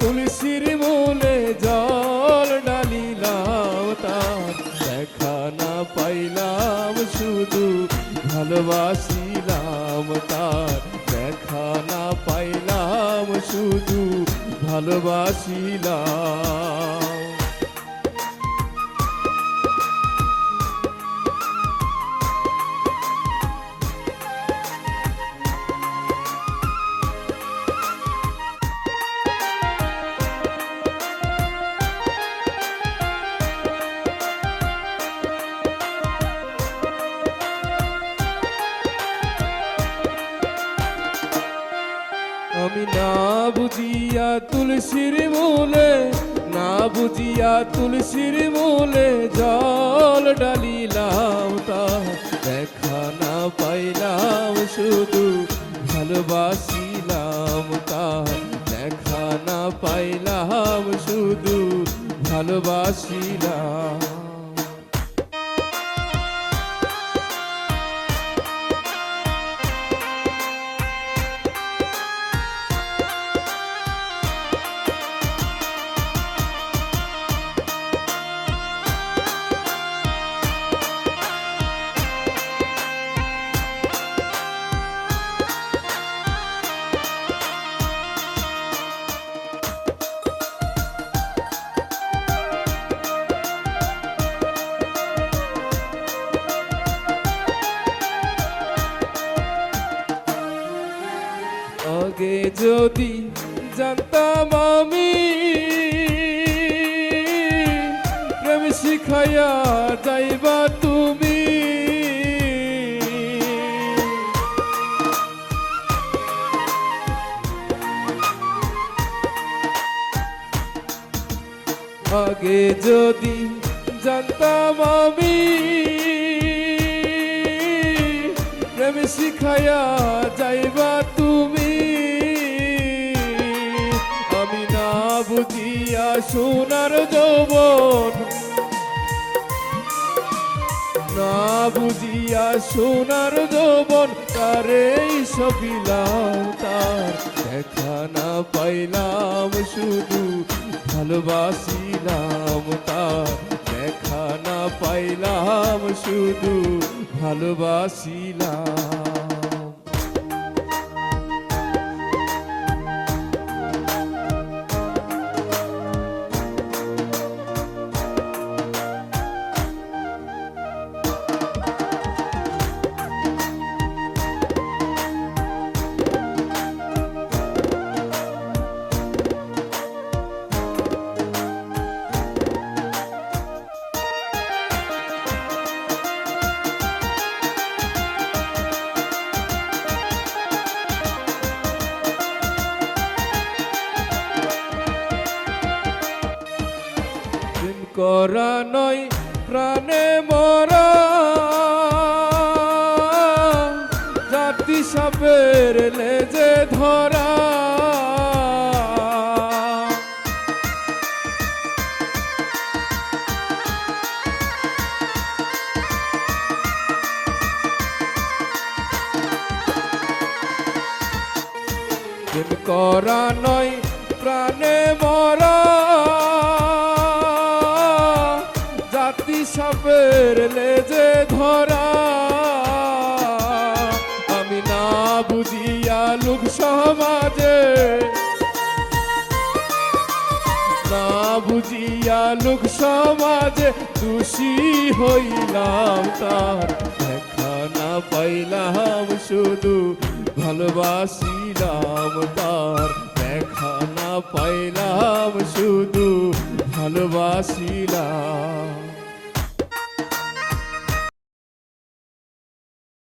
তুলসীর মূলে জল ডালিলাম তার। দেখা না পাইলাম, শুধু ভালোবাসিলাম তার। দেখা না পাইলাম, শুধু ভালোবাসিলাম। আমি না বুঝিয়া তুলসীর মূলে, না বুঝিয়া তুলসীর মূলে জল ডালিলাম তা। দেখা না পাইলাম, শুধু ভালোবাসিলাম তা। দেখা না পাইলাম, শুধু ভালোবাসিলাম। আগে যদি জানতাম আমি প্রেম শিখাইয়া যাইবা তুমি। আগে যদি জানতাম আমি প্রেম শিখাইয়া যাইবা তুমি। সোনার যৌবন। না বুঝিয়া সোনার যৌবন তারে সবিলাম, তার দেখা না পাইলাম, শুধু ভালোবাসিলাম, তার দেখা না পাইলাম, শুধু ভালোবাসিলাম। করা নয় প্রাণে মরা জাতি সাপের লেজে ধরা। করা নয় প্রাণে সাপের লেজে ধরা, আমি না বুঝিয়া লোক সমাজে, না বুঝিয়া লোক সমাজে দোষী হইলাম তার দেখা না পাইলাম শুধু ভালোবাসিলাম তার দেখা না পাইলাম শুধু ভালোবাসিলাম।